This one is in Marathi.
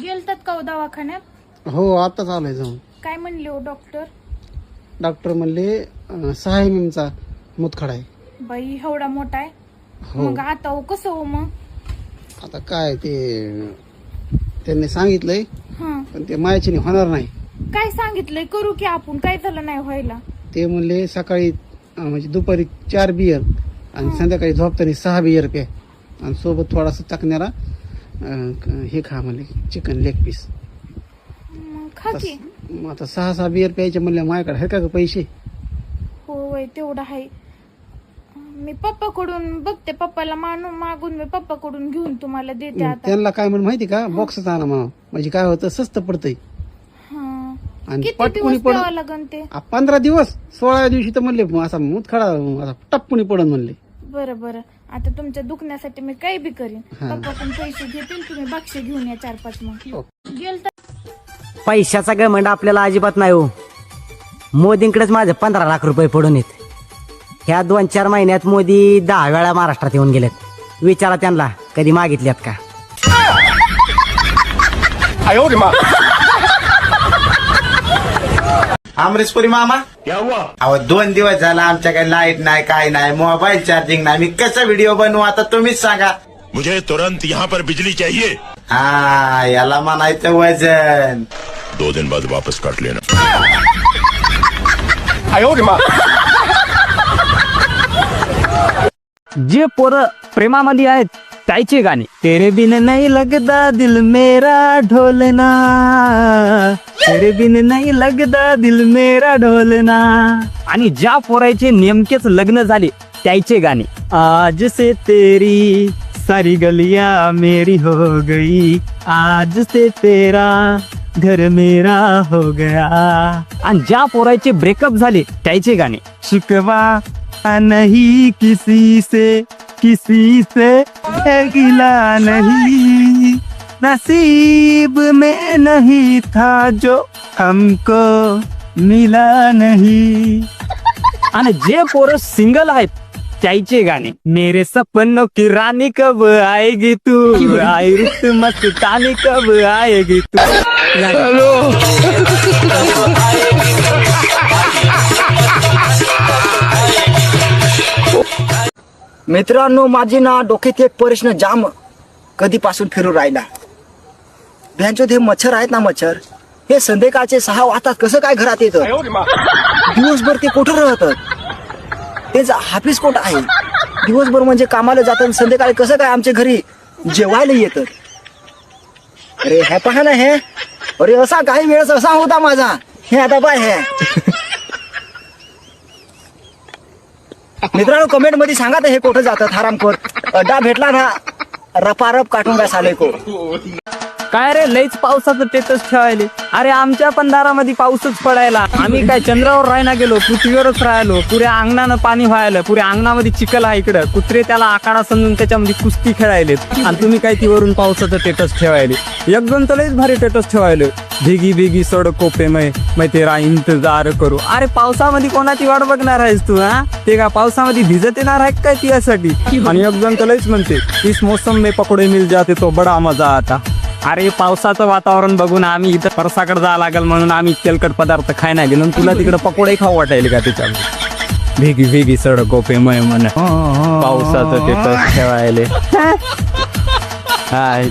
गेलतात का हो दवाखान्यात? हो आताच आलोय जाऊन. काय म्हणले हो डॉक्टर? डॉक्टर म्हणले अं, सहा एम एमचा मुतखडा आहे. बाई एवढा मोठा आहे? हो. मग आता हो कसं हो मग? आता काय ते त्यांनी सांगितलंय हा. पण ते मायाची होणार नाही. काय सांगितलंय? करू की आपण काय झालं नाही व्हायला? ते म्हणले सकाळी अं, म्हणजे दुपारी चार बियर आणि संध्याकाळी झोपताना सहा बियर प्या. आणि सोबत थोडासा टाकणारा हे खा म्हणले चिकन लेग पीस मग खा की. मग आता सहा सहा बियर प्यायचे म्हणले माझ्याकडे आहे का ग पैसे? हो वय तेवढं आहे. मी पप्पाकडून बघते पप्पाला मानून मागून मी पप्पाकडून घेऊन तुम्हाला देते आता. त्यांना काय म्हणून माहिती का? बॉक्सच आणा मग म्हणजे काय होतं स्वस्त पडतंय. हा. आणि किती पटकुनी दिवस पड प्यावं लागन ते? पंधरा दिवस सोळा दिवशी तर म्हणले असा मुतखडा असा टप्पुनी पडन म्हणले. बरं बरं. आता तुमच्या दुखण्यासाठी मी काही बी करीन. हा. पप्पाकडून पैसे घेतील तुम्ही बाक्षे घेऊन या चार पाच मग. हो. गेलता. पैशाचा घमंड आपल्याला अजिबात नाही हो. मोदींकडेच माझे पंधरा लाख रुपये पडून येत ह्या दोन चार महिन्यात मोदी दहा वेळा महाराष्ट्रात येऊन गेलेत. विचारा त्यांना कधी मागितल्यात का? अमरीशपुरी अहो दोन दिवस झाला आमच्याकडे लाइट नाही काय नाही मोबाईल चार्जिंग नाही. मी कसा व्हिडिओ बनवू आता तुम्हीच सांगा. मुझे तुरंत यहाँ पर बिजली चाहिए. हा याला म्हणायचं वजन. दो दिन बाद वापस काट लेना. जे पोरं प्रेमामध्ये आहेत त्याचे गाणे. तेरे बिन नाही लगदा दिल मेरा ढोलना। तेरे बिन नाही लगदा दिल मेरा ढोलना। आणि ज्या पोराचे नेमकेच लग्न झाले त्याचे गाणे. आज से तेरी सारी गलिया मेरी हो गई। आज से तेरा घर मेरा हो गया। आणि ज्या पोराचे ब्रेकअप झाले त्याचे गाणे. शिकवा नहीं किसी से किसी से। गिला नहीं। नसीब में नहीं था जो हमको मिला नहीं। आणि जे पोरं सिंगल आहेत त्याचे गाणे। मेरे सपनों की रानी कब आएगी तू? आई रुत मस्तानी कब आएगी तू? मित्रांनो माझी ना डोक्यात एक प्रश्न जाम कधीपासून फिरू राहिला. भ्यांचो हे मच्छर आहेत ना मच्छर? हे संध्याकाळचे सहा वाजतात कसं काय घरात येतं? दिवसभर ते कुठं राहतात? त्यांचं हाफिस कोट आहे. दिवसभर म्हणजे कामाला जातात संध्याकाळी कसं काय आमच्या घरी जेवायला येतं अरे हे पहा ना हे. अरे असा काही वेळेस असा होता माझा. हे आता पाय हे. मित्रांनो कमेंटमध्ये सांगा तर हे कुठं जातात हरामखोर. अड्डा भेटला ना रपारप काटून काय साले को काय रे लईच पावसाचं टेटस ठेवायले अरे आमच्या पण दारामध्ये पाऊसच पडायला. आम्ही काय चंद्रावर राहायला गेलो पृथ्वीवरच राहिलो. पुऱ्या अंगणानं पाणी व्हायला. पुऱ्या अंगणामध्ये चिखल आहे इकडं. कुत्रे त्याला आकारा समजून त्याच्यामध्ये कुस्ती खेळायलेत. आणि तुम्ही काय तीवरून पावसाचं टेटस ठेवायले एकदम तर लईच भारी टेटस ठेवायले भिगी भिगी सडको पे मै मै तेरा इंतजार करू. अरे पावसामध्ये कोणाची वाट बघणार आहेस तू हा? ते का पावसामध्ये भिजत येणार आहे काय तिच्यासाठी? आणि तर लईच म्हणते इस मोसम में पकोडे मिल जाते तो बडा मजा आता. अरे पावसाचं वातावरण बघून आम्ही इथं परसाकडे जावं लागेल म्हणून आम्ही तेलकट पदार्थ खाय नाही गेलो तुला तिकडे पकोडे खाऊ वाटायले का त्याच्यामध्ये भेगी भेगी सडक गोपे मय म्हण पावसाचं ते ठेवायले. हाय?